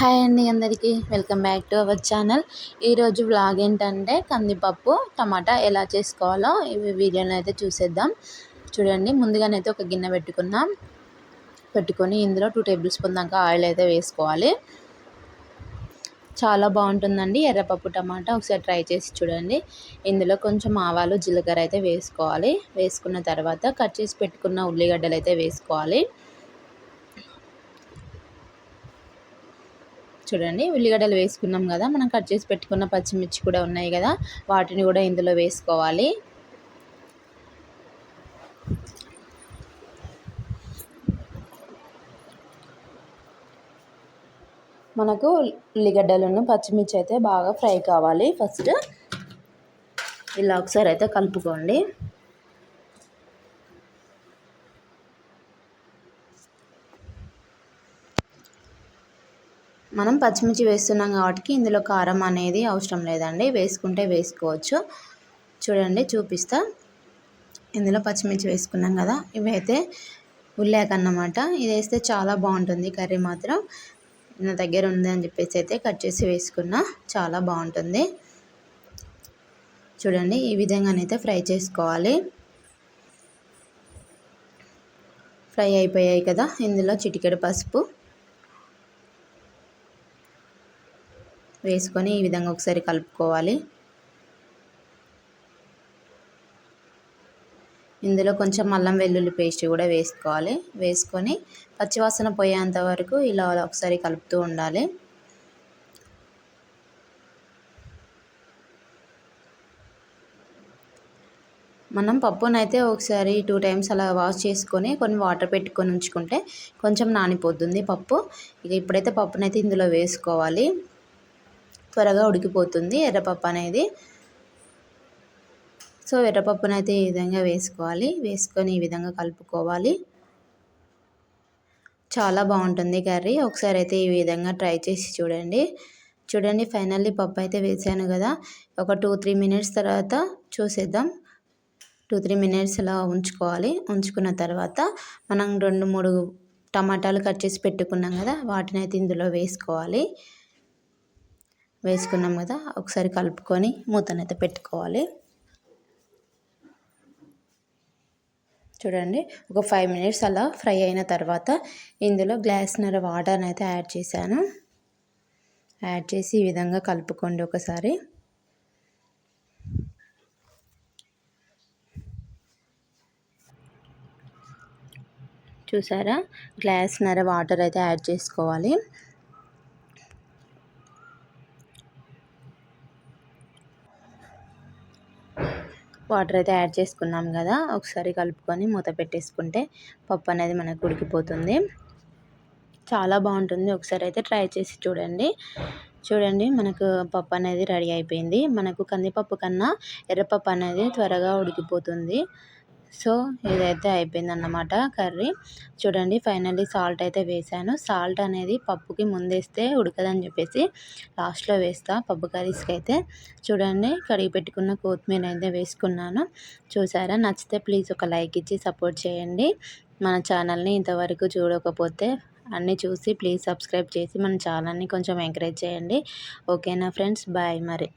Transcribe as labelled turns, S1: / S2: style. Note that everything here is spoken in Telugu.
S1: హాయ్ అండి అందరికీ. Welcome back to our channel. ఈరోజు వ్లాగ్ ఏంటంటే కందిపప్పు టమాటా ఎలా చేసుకోవాలో ఇవి వీడియోని అయితే చూసేద్దాం. చూడండి ముందుగానైతే ఒక గిన్నె పెట్టుకున్నాం పెట్టుకొని ఇందులో టూ టేబుల్ స్పూన్ దాకా ఆయిల్ అయితే వేసుకోవాలి. చాలా బాగుంటుందండి ఎర్రపప్పు టమాటా ఒకసారి ట్రై చేసి చూడండి. ఇందులో కొంచెం ఆవాలు జీలకర్ర అయితే వేసుకోవాలి. వేసుకున్న తర్వాత కట్ చేసి పెట్టుకున్న ఉల్లిగడ్డలు అయితే వేసుకోవాలి. చూడండి. ఉల్లిగడ్డలు వేసుకున్నాం కదా. మనం కట్ చేసి పెట్టుకున్న పచ్చిమిర్చి కూడా ఉన్నాయి కదా. వాటిని కూడా ఇందులో వేసుకోవాలి. మనకు ఉల్లిగడ్డలను పచ్చిమిర్చి అయితే బాగా ఫ్రై కావాలి. ఫస్ట్ ఇలా ఒకసారి అయితే కలుపుకోండి. మనం పచ్చిమిర్చి వేస్తున్నాం కాబట్టి ఇందులో కారం అనేది అవసరం లేదండి. వేసుకుంటే వేసుకోవచ్చు. చూడండి చూపిస్తా. ఇందులో పచ్చిమిర్చి వేసుకున్నాం కదా ఇవైతే ఉల్లాక అన్నమాట. ఇది వేస్తే చాలా బాగుంటుంది కర్రీ మాత్రం. నా దగ్గర ఉంది అని చెప్పేసి అయితే కట్ చేసి వేసుకున్నా చాలా బాగుంటుంది. చూడండి ఈ విధంగానైతే ఫ్రై చేసుకోవాలి. ఫ్రై అయిపోయాయి కదా ఇందులో చిటికెడు పసుపు. వేసుకొని ఈ విధంగా ఒకసారి కలుపుకోవాలి. ఇందులో కొంచెం అల్లం వెల్లుల్లి పేస్ట్ కూడా వేసుకోవాలి. వేసుకొని పచ్చివాసన పోయేంత వరకు ఇలా ఒకసారి కలుపుతూ ఉండాలి. మనం పప్పునైతే ఒకసారి టూ టైమ్స్ అలా వాష్ చేసుకొని కొన్ని వాటర్ పెట్టుకొని ఉంచుకుంటే కొంచెం నానిపోతుంది పప్పు. ఇక ఇప్పుడైతే పప్పునైతే ఇందులో వేసుకోవాలి. త్వరగా ఉడికిపోతుంది ఎర్రపప్పు అనేది. సో ఎర్రపప్పును అయితే ఈ విధంగా వేసుకోవాలి. వేసుకొని ఈ విధంగా కలుపుకోవాలి. చాలా బాగుంటుంది కర్రీ. ఒకసారి అయితే ఈ విధంగా ట్రై చేసి చూడండి. చూడండి ఫైనల్లీ పప్పు అయితే వేసాను కదా. ఒక టూ త్రీ మినిట్స్ తర్వాత చూసేద్దాం. టూ త్రీ మినిట్స్ అలా ఉంచుకోవాలి. ఉంచుకున్న తర్వాత మనం రెండు మూడు టమాటాలు కట్ చేసి పెట్టుకున్నాం కదా వాటిని అయితే ఇందులో వేసుకోవాలి. వేసుకున్నాం కదా ఒకసారి కలుపుకొని మూతనైతే పెట్టుకోవాలి. చూడండి ఒక ఫైవ్ మినిట్స్ అలా ఫ్రై అయిన తర్వాత ఇందులో గ్లాస్నర్ వాటర్ని అయితే యాడ్ చేశాను. యాడ్ చేసి ఈ విధంగా కలుపుకోండి ఒకసారి. చూసారా? గ్లాస్నర వాటర్ అయితే యాడ్ చేసుకోవాలి. వాటర్ అయితే యాడ్ చేసుకున్నాం కదా ఒకసారి కలుపుకొని మూత పెట్టేసుకుంటే పప్పు అనేది మనకు ఉడికిపోతుంది. చాలా బాగుంటుంది ఒకసారి అయితే ట్రై చేసి చూడండి. చూడండి మనకు పప్పు అనేది రెడీ అయిపోయింది. మనకు కందిపప్పు కన్నా ఎర్రపప్పు అనేది త్వరగా ఉడికిపోతుంది. సో ఇదైతే అయిపోయిందన్నమాట కర్రీ. చూడండి ఫైనల్లీ సాల్ట్ అయితే వేసాను సాల్ట్ అనేది పప్పుకి ముందేస్తే ఉడకదని చెప్పేసి లాస్ట్లో వేస్తా పప్పు కర్రీస్కి అయితే. చూడండి కడిగి పెట్టుకున్న కొత్తిమీర అయితే వేసుకున్నాను. చూసారా? నచ్చితే ప్లీజ్ ఒక లైక్ ఇచ్చి సపోర్ట్ చేయండి. మన ఛానల్ని ఇంతవరకు చూడకపోతే అన్నీ చూసి ప్లీజ్ సబ్స్క్రైబ్ చేసి మన ఛానల్ని కొంచెం ఎంకరేజ్ చేయండి. ఓకేనా ఫ్రెండ్స్? బాయ్ మరి.